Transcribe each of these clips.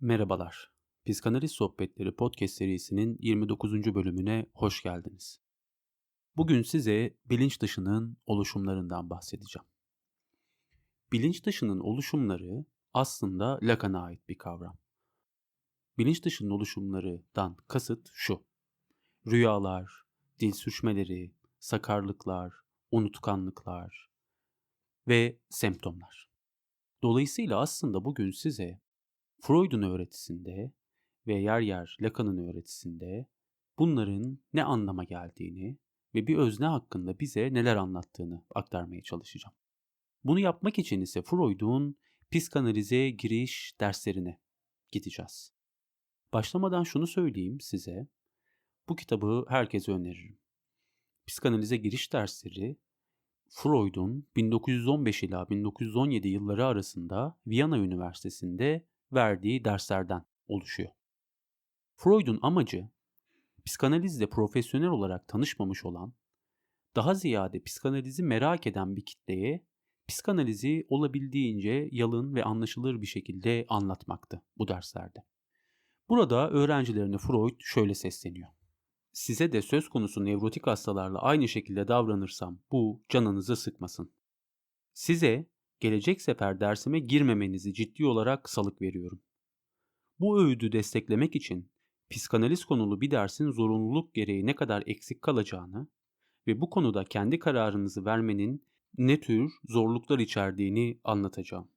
Merhabalar. Psikanaliz Sohbetleri podcast serisinin 29. bölümüne hoş geldiniz. Bugün size bilinç dışının oluşumlarından bahsedeceğim. Bilinç dışının oluşumları aslında Lacan'a ait bir kavram. Bilinç dışının oluşumlarından kasıt şu. Rüyalar, dil sürçmeleri, sakarlıklar, unutkanlıklar ve semptomlar. Dolayısıyla aslında bugün size Freud'un öğretisinde ve yer yer Lacan'ın öğretisinde bunların ne anlama geldiğini ve bir özne hakkında bize neler anlattığını aktarmaya çalışacağım. Bunu yapmak için ise Freud'un psikanalize giriş derslerine gideceğiz. Başlamadan şunu söyleyeyim size. Bu kitabı herkese öneririm. Psikanalize giriş dersleri Freud'un 1915 ila 1917 yılları arasında Viyana Üniversitesi'nde verdiği derslerden oluşuyor. Freud'un amacı psikanalizle profesyonel olarak tanışmamış olan, daha ziyade psikanalizi merak eden bir kitleye psikanalizi olabildiğince yalın ve anlaşılır bir şekilde anlatmaktı bu derslerde. Burada öğrencilerine Freud şöyle sesleniyor. Size de söz konusu nevrotik hastalarla aynı şekilde davranırsam bu canınızı sıkmasın. Size gelecek sefer dersime girmemenizi ciddi olarak salık veriyorum. Bu öğüdü desteklemek için psikanaliz konulu bir dersin zorunluluk gereği ne kadar eksik kalacağını ve bu konuda kendi kararınızı vermenin ne tür zorluklar içerdiğini anlatacağım.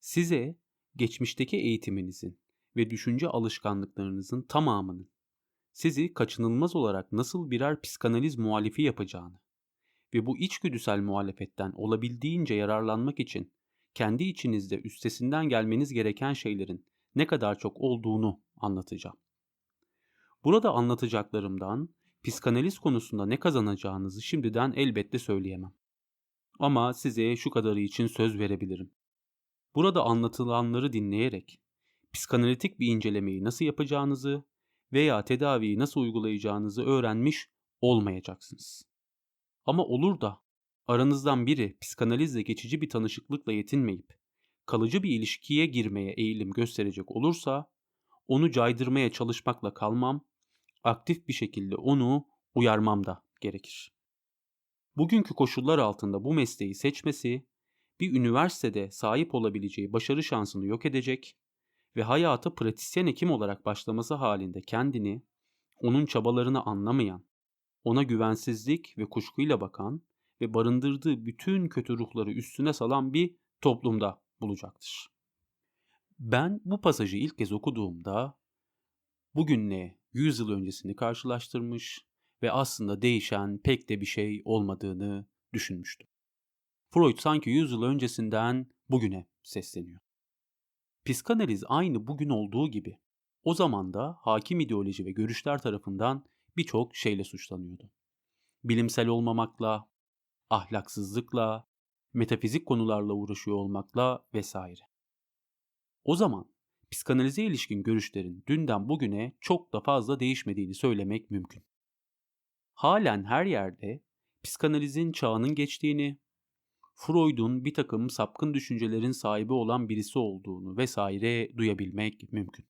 Size geçmişteki eğitiminizin ve düşünce alışkanlıklarınızın tamamının sizi kaçınılmaz olarak nasıl birer psikanaliz muhalifi yapacağını ve bu içgüdüsel muhalefetten olabildiğince yararlanmak için kendi içinizde üstesinden gelmeniz gereken şeylerin ne kadar çok olduğunu anlatacağım. Burada anlatacaklarımdan psikanaliz konusunda ne kazanacağınızı şimdiden elbette söyleyemem. Ama size şu kadarı için söz verebilirim. Burada anlatılanları dinleyerek psikanalitik bir incelemeyi nasıl yapacağınızı veya tedaviyi nasıl uygulayacağınızı öğrenmiş olmayacaksınız. Ama olur da aranızdan biri psikanalizle geçici bir tanışıklıkla yetinmeyip kalıcı bir ilişkiye girmeye eğilim gösterecek olursa onu caydırmaya çalışmakla kalmam, aktif bir şekilde onu uyarmam da gerekir. Bugünkü koşullar altında bu mesleği seçmesi bir üniversitede sahip olabileceği başarı şansını yok edecek ve hayata pratisyen hekim olarak başlaması halinde kendini onun çabalarını anlamayan, ona güvensizlik ve kuşkuyla bakan ve barındırdığı bütün kötü ruhları üstüne salan bir toplumda bulacaktır. Ben bu pasajı ilk kez okuduğumda bugünle 100 yıl öncesini karşılaştırmış ve aslında değişen pek de bir şey olmadığını düşünmüştüm. Freud sanki 100 yıl öncesinden bugüne sesleniyor. Psikanaliz aynı bugün olduğu gibi o zaman da hakim ideoloji ve görüşler tarafından birçok şeyle suçlanıyordu. Bilimsel olmamakla, ahlaksızlıkla, metafizik konularla uğraşıyor olmakla vesaire. O zaman psikanalize ilişkin görüşlerin dünden bugüne çok da fazla değişmediğini söylemek mümkün. Halen her yerde psikanalizin çağının geçtiğini, Freud'un bir takım sapkın düşüncelerin sahibi olan birisi olduğunu vesaire duyabilmek mümkün.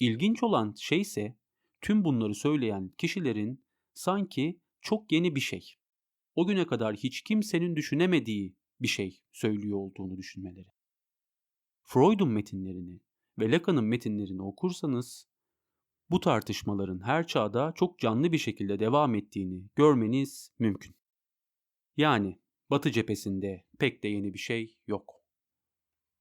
İlginç olan şey ise tüm bunları söyleyen kişilerin sanki çok yeni bir şey, o güne kadar hiç kimsenin düşünemediği bir şey söylüyor olduğunu düşünmeleri. Freud'un metinlerini ve Lacan'ın metinlerini okursanız bu tartışmaların her çağda çok canlı bir şekilde devam ettiğini görmeniz mümkün. Yani Batı cephesinde pek de yeni bir şey yok.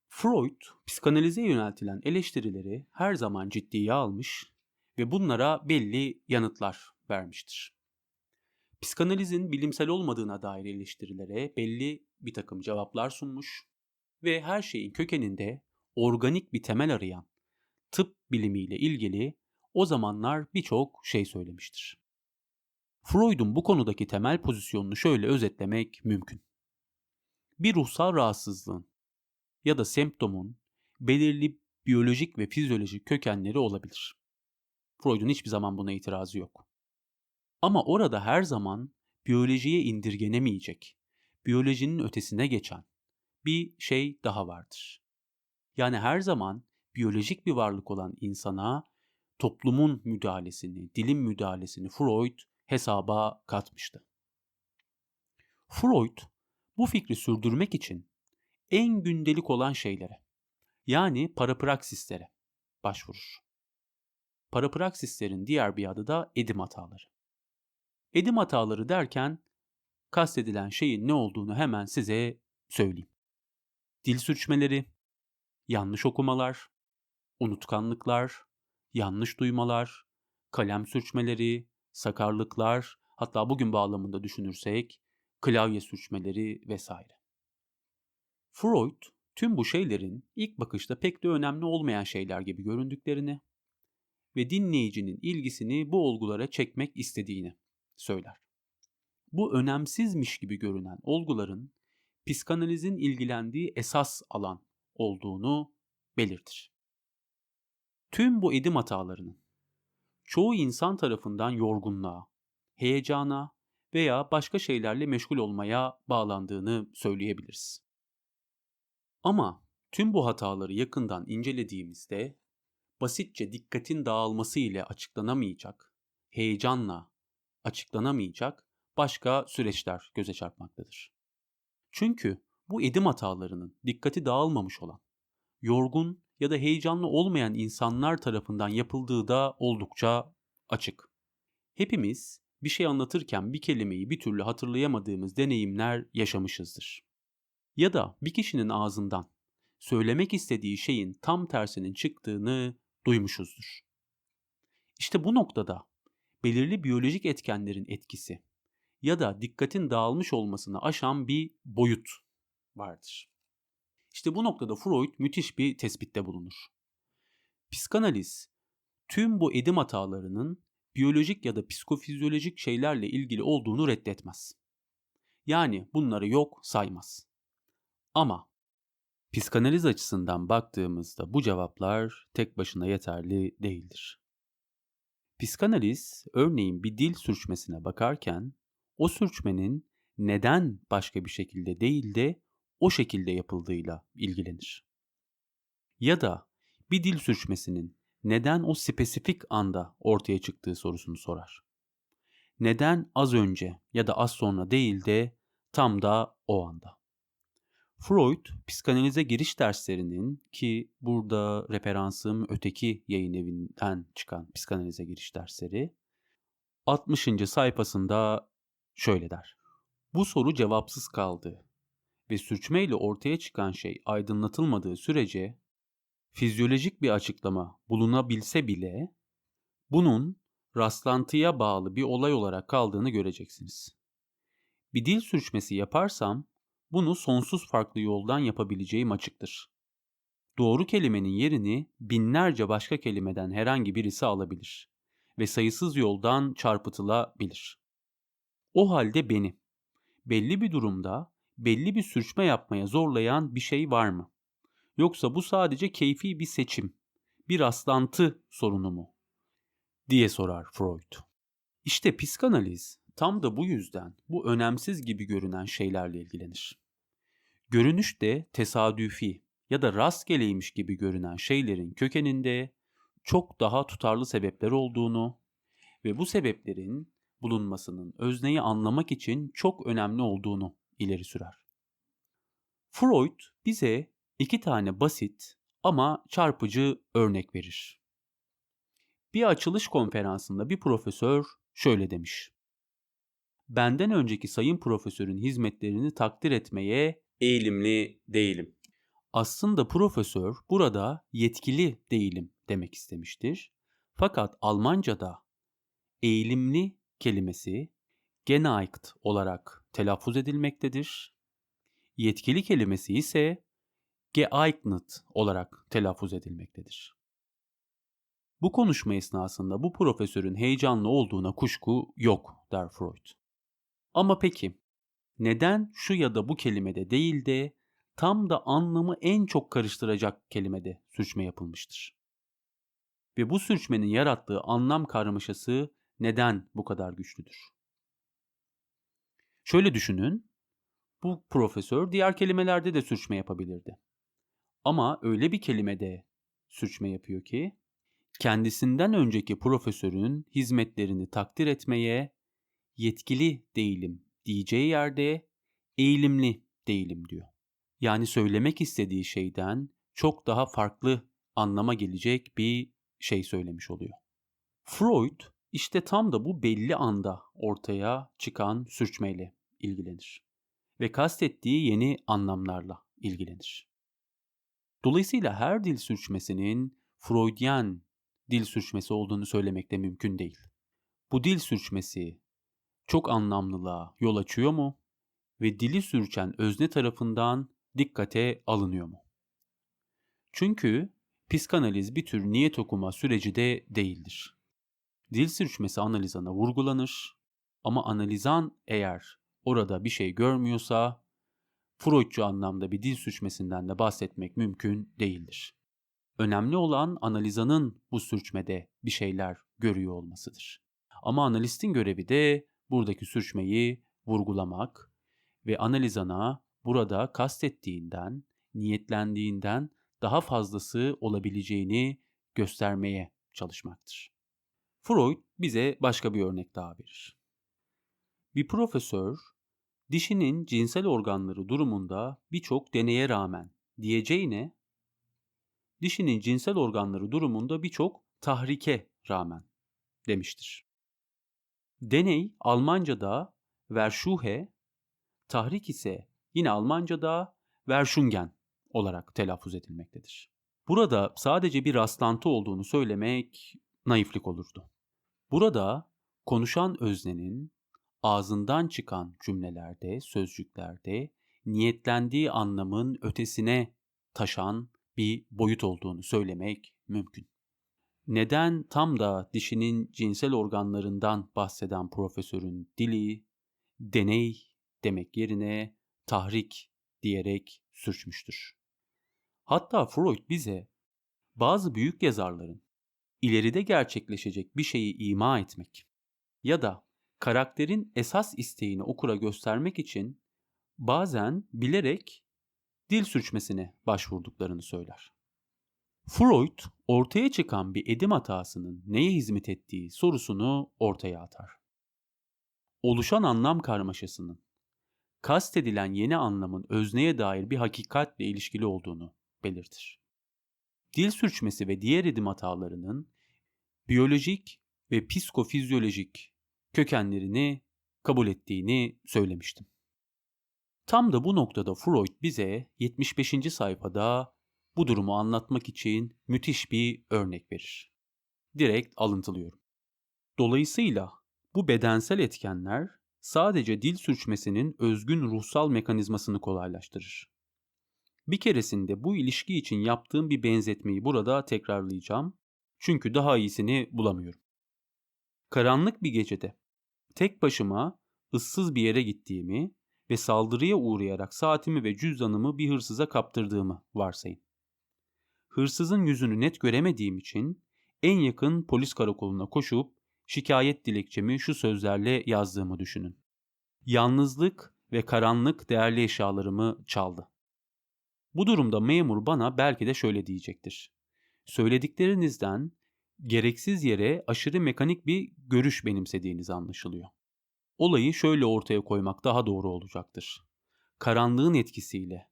Freud, psikanalize yöneltilen eleştirileri her zaman ciddiye almış ve bunlara belli yanıtlar vermiştir. Psikanalizin bilimsel olmadığına dair eleştirilere belli bir takım cevaplar sunmuş ve her şeyin kökeninde organik bir temel arayan tıp bilimiyle ilgili o zamanlar birçok şey söylemiştir. Freud'un bu konudaki temel pozisyonunu şöyle özetlemek mümkün. Bir ruhsal rahatsızlığın ya da semptomun belirli biyolojik ve fizyolojik kökenleri olabilir. Freud'un hiçbir zaman buna itirazı yok. Ama orada her zaman biyolojiye indirgenemeyecek, biyolojinin ötesine geçen bir şey daha vardır. Yani her zaman biyolojik bir varlık olan insana toplumun müdahalesini, dilin müdahalesini Freud hesaba katmıştı. Freud bu fikri sürdürmek için en gündelik olan şeylere yani parapraksislere başvurur. Parapraksislerin diğer bir adı da edim hataları. Edim hataları derken kastedilen şeyin ne olduğunu hemen size söyleyeyim. Dil sürçmeleri, yanlış okumalar, unutkanlıklar, yanlış duymalar, kalem sürçmeleri, sakarlıklar, hatta bugün bağlamında düşünürsek klavye sürçmeleri vesaire. Freud tüm bu şeylerin ilk bakışta pek de önemli olmayan şeyler gibi göründüklerini ve dinleyicinin ilgisini bu olgulara çekmek istediğini söyler. Bu önemsizmiş gibi görünen olguların psikanalizin ilgilendiği esas alan olduğunu belirtir. Tüm bu edim hatalarının çoğu insan tarafından yorgunluğa, heyecana veya başka şeylerle meşgul olmaya bağlandığını söyleyebiliriz. Ama tüm bu hataları yakından incelediğimizde basitçe dikkatin dağılması ile açıklanamayacak, heyecanla açıklanamayacak başka süreçler göze çarpmaktadır. Çünkü bu edim hatalarının dikkati dağılmamış olan, yorgun ya da heyecanlı olmayan insanlar tarafından yapıldığı da oldukça açık. Hepimiz bir şey anlatırken bir kelimeyi bir türlü hatırlayamadığımız deneyimler yaşamışızdır. Ya da bir kişinin ağzından söylemek istediği şeyin tam tersinin çıktığını duymuşuzdur. İşte bu noktada belirli biyolojik etkenlerin etkisi ya da dikkatin dağılmış olmasını aşan bir boyut vardır. İşte bu noktada Freud müthiş bir tespitte bulunur. Psikanaliz tüm bu edim hatalarının biyolojik ya da psikofizyolojik şeylerle ilgili olduğunu reddetmez. Yani bunları yok saymaz. Ama psikanaliz açısından baktığımızda bu cevaplar tek başına yeterli değildir. Psikanaliz örneğin bir dil sürçmesine bakarken o sürçmenin neden başka bir şekilde değil de o şekilde yapıldığıyla ilgilenir. Ya da bir dil sürçmesinin neden o spesifik anda ortaya çıktığı sorusunu sorar. Neden az önce ya da az sonra değil de tam da o anda? Freud, psikanalize giriş derslerinin ki burada referansım öteki yayın evinden çıkan psikanalize giriş dersleri 60. sayfasında şöyle der. Bu soru cevapsız kaldı ve sürçmeyle ortaya çıkan şey aydınlatılmadığı sürece fizyolojik bir açıklama bulunabilse bile bunun rastlantıya bağlı bir olay olarak kaldığını göreceksiniz. Bir dil sürçmesi yaparsam bunu sonsuz farklı yoldan yapabileceğim açıktır. Doğru kelimenin yerini binlerce başka kelimeden herhangi birisi alabilir ve sayısız yoldan çarpıtılabilir. O halde beni belli bir durumda belli bir sürçme yapmaya zorlayan bir şey var mı? Yoksa bu sadece keyfi bir seçim, bir rastlantı sorunu mu? diye sorar Freud. İşte psikanaliz tam da bu yüzden bu önemsiz gibi görünen şeylerle ilgilenir. Görünüşte tesadüfi ya da rastgeleymiş gibi görünen şeylerin kökeninde çok daha tutarlı sebepler olduğunu ve bu sebeplerin bulunmasının özneyi anlamak için çok önemli olduğunu ileri sürer. Freud bize iki tane basit ama çarpıcı örnek verir. Bir açılış konferansında bir profesör şöyle demiş. Benden önceki sayın profesörün hizmetlerini takdir etmeye eğilimli değilim. Aslında profesör burada yetkili değilim demek istemiştir. Fakat Almanca'da eğilimli kelimesi geneigt olarak telaffuz edilmektedir. Yetkili kelimesi ise geeignet olarak telaffuz edilmektedir. Bu konuşma esnasında bu profesörün heyecanlı olduğuna kuşku yok der Freud. Ama peki neden şu ya da bu kelimede değil de tam da anlamı en çok karıştıracak kelimede sürçme yapılmıştır? Ve bu sürçmenin yarattığı anlam karmaşası neden bu kadar güçlüdür? Şöyle düşünün, bu profesör diğer kelimelerde de sürçme yapabilirdi. Ama öyle bir kelimede sürçme yapıyor ki kendisinden önceki profesörün hizmetlerini takdir etmeye yetkili değilim diyeceği yerde eğilimli değilim diyor. Yani söylemek istediği şeyden çok daha farklı anlama gelecek bir şey söylemiş oluyor. Freud işte tam da bu belli anda ortaya çıkan sürçmeyle ilgilenir ve kastettiği yeni anlamlarla ilgilenir. Dolayısıyla her dil sürçmesinin Freudian dil sürçmesi olduğunu söylemek de mümkün değil. Bu dil sürçmesi çok anlamlılığa yol açıyor mu ve dili sürçen özne tarafından dikkate alınıyor mu? Çünkü psikanaliz bir tür niyet okuma süreci de değildir. Dil sürçmesi analizana vurgulanır ama analizan eğer orada bir şey görmüyorsa Freudcu anlamda bir dil sürçmesinden de bahsetmek mümkün değildir. Önemli olan analizanın bu sürçmede bir şeyler görüyor olmasıdır. Ama analistin görevi de buradaki sürçmeyi vurgulamak ve analizana burada kastettiğinden, niyetlendiğinden daha fazlası olabileceğini göstermeye çalışmaktır. Freud bize başka bir örnek daha verir. Bir profesör dişinin cinsel organları durumunda birçok deneye rağmen diyeceğine dişinin cinsel organları durumunda birçok tahrike rağmen demiştir. Deney Almanca'da Versuche, tahrik ise yine Almanca'da Verschungen olarak telaffuz edilmektedir. Burada sadece bir rastlantı olduğunu söylemek naiflik olurdu. Burada konuşan öznenin ağzından çıkan cümlelerde, sözcüklerde niyetlendiği anlamın ötesine taşan bir boyut olduğunu söylemek mümkün. Neden tam da dişinin cinsel organlarından bahseden profesörün dili deney demek yerine tahrik diyerek sürçmüştür. Hatta Freud bize bazı büyük yazarların ileride gerçekleşecek bir şeyi ima etmek ya da karakterin esas isteğini okura göstermek için bazen bilerek dil sürçmesine başvurduklarını söyler. Freud ortaya çıkan bir edim hatasının neye hizmet ettiği sorusunu ortaya atar. Oluşan anlam karmaşasının kastedilen yeni anlamın özneye dair bir hakikatle ilişkili olduğunu belirtir. Dil sürçmesi ve diğer edim hatalarının biyolojik ve psikofizyolojik kökenlerini kabul ettiğini söylemiştim. Tam da bu noktada Freud bize 75. sayfada bu durumu anlatmak için müthiş bir örnek verir. Direkt alıntılıyorum. Dolayısıyla bu bedensel etkenler sadece dil sürçmesinin özgün ruhsal mekanizmasını kolaylaştırır. Bir keresinde bu ilişki için yaptığım bir benzetmeyi burada tekrarlayacağım. Çünkü daha iyisini bulamıyorum. Karanlık bir gecede tek başıma ıssız bir yere gittiğimi ve saldırıya uğrayarak saatimi ve cüzdanımı bir hırsıza kaptırdığımı varsayın. Hırsızın yüzünü net göremediğim için en yakın polis karakoluna koşup şikayet dilekçemi şu sözlerle yazdığımı düşünün. Yalnızlık ve karanlık değerli eşyalarımı çaldı. Bu durumda memur bana belki de şöyle diyecektir. Söylediklerinizden gereksiz yere aşırı mekanik bir görüş benimsediğiniz anlaşılıyor. Olayı şöyle ortaya koymak daha doğru olacaktır. Karanlığın etkisiyle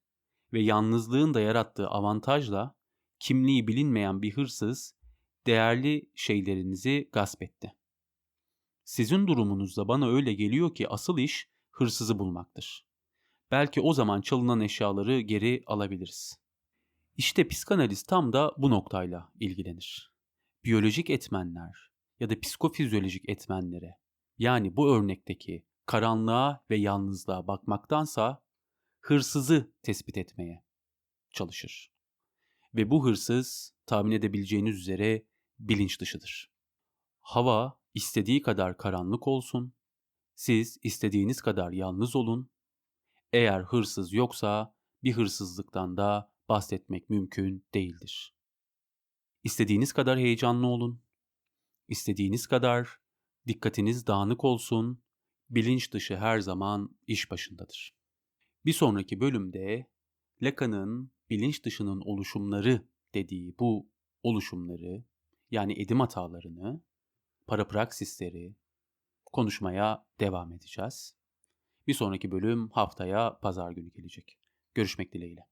ve yalnızlığın da yarattığı avantajla kimliği bilinmeyen bir hırsız değerli şeylerinizi gasp etti. Sizin durumunuzda bana öyle geliyor ki asıl iş hırsızı bulmaktır. Belki o zaman çalınan eşyaları geri alabiliriz. İşte psikanaliz tam da bu noktayla ilgilenir. Biyolojik etmenler ya da psikofizyolojik etmenlere yani bu örnekteki karanlığa ve yalnızlığa bakmaktansa hırsızı tespit etmeye çalışır. Ve bu hırsız tahmin edebileceğiniz üzere bilinç dışıdır. Hava istediği kadar karanlık olsun, siz istediğiniz kadar yalnız olun. Eğer hırsız yoksa bir hırsızlıktan da bahsetmek mümkün değildir. İstediğiniz kadar heyecanlı olun. İstediğiniz kadar dikkatiniz dağınık olsun. Bilinç dışı her zaman iş başındadır. Bir sonraki bölümde Lacan'ın bilinç dışının oluşumları dediği bu oluşumları yani edim hatalarını, parapraksisleri konuşmaya devam edeceğiz. Bir sonraki bölüm haftaya pazar günü gelecek. Görüşmek dileğiyle.